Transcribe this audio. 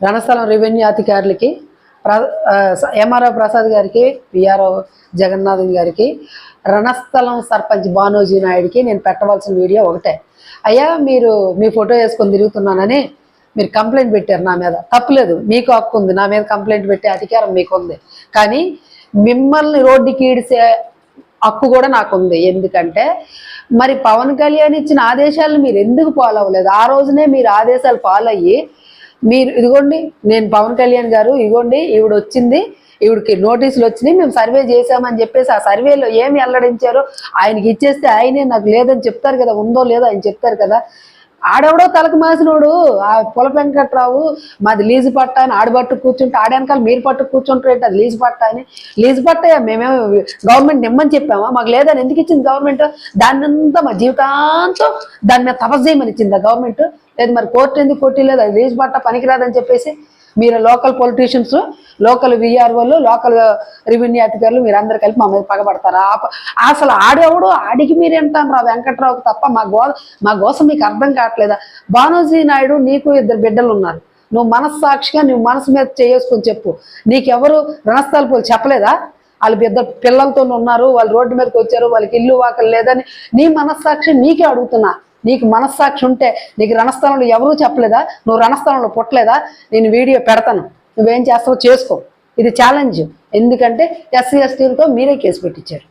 Ranasthalam revenue అధికారులకి MRO Prasad గారికి PRO Jagannathan గారికి రణస్థలం సర్పంచ్ బానోజీ నాయుడికి నేను పెట్టవలసిన వీడియో ఒకటే. అయ్యా మీరు మీ ఫోటో వేసుకొని తిరుగుతున్నానని మీరు కంప్లైంట్ పెట్టారు నా మీద. తప్పులేదు మీకు హక్కు ఉంది. నా మీద కంప్లైంట్ పెట్టే అధికారం మీకు ఉంది. కానీ మిమ్మల్ని రోడ్డుకి ఈడిసే హక్కు కూడా నాకు ఉంది ఎందుకంటే మరి పవన్ కళ్యాణ్ ఇచ్చిన ఆదేశాలను మీరు ఎందుకు ఫాలో అవ్వలేదు? ఆ రోజునే మీరు ఆదేశాలు ఫాలో అయ్యి మీరు ఇదిగోండి నేను పవన్ కళ్యాణ్ గారు ఇదిగోండి ఈవిడ వచ్చింది ఈవిడికి నోటీసులు వచ్చినాయి మేము సర్వే చేసామని చెప్పేసి ఆ సర్వేలో ఏమి వెల్లడించారో ఆయనకి ఇచ్చేస్తే ఆయనే నాకు లేదని చెప్తారు కదా ఉందో లేదో ఆయన చెప్తారు కదా. ఆడెవడో తలకు మాసినోడు ఆ పుల వెంకట్రావు మాది లీజు పట్ట అని ఆడబట్టు కూర్చుంటే ఆడెనకాల మీరు పట్టు కూర్చుంటారు అది లీజు పట్ట అని. లీజు పట్టయా మేమేమో గవర్నమెంట్ నిమ్మని చెప్పామా? మాకు లేదని ఎందుకు ఇచ్చింది గవర్నమెంట్? దాన్ని అంతా మా జీవితాంతం దాని మీద తపస్సు చేయమని ఇచ్చింది గవర్నమెంట్. లేదు మరి కోర్టు ఎందుకు కొట్టి లేదు అది లీజు పట్ట పనికిరాదని చెప్పేసి మీరు లోకల్ పొలిటీషియన్స్ లోకల్ విఆర్ఓలు లోకల్ రెవెన్యూ అధికారులు మీరు అందరు కలిపి మా మీద పగబడతారా? ఆ ప- అసలు ఆడేవాడు? ఆడికి మీరు ఏంటాను రా వెంకట్రావుకి తప్ప మా గో మా కోసం మీకు అర్థం కావట్లేదా? బానోజీ నాయుడు నీకు ఇద్దరు బిడ్డలు ఉన్నారు. నువ్వు మనస్సాక్షిగా నువ్వు మనసు మీద చేసుకొని చెప్పు. నీకెవరు రణస్థల పోలు చెప్పలేదా? వాళ్ళు పెద్ద పిల్లలతో ఉన్నారు వాళ్ళు రోడ్డు మీదకి వచ్చారు వాళ్ళకి ఇల్లు వాకలు లేదని నీ మనస్సాక్షి నీకే అడుగుతున్నా. నీకు మనస్సాక్షి ఉంటే నీకు రణస్థలంలో ఎవరూ చెప్పలేదా? నువ్వు రణస్థలంలో పుట్టలేదా? నేను వీడియో పెడతాను. నువ్వేం చేస్తావో చేసుకో. ఇది ఛాలెంజ్ ఎందుకంటే ఎస్సీ ఎస్టీలతో మీరే కేసు పెట్టించారు.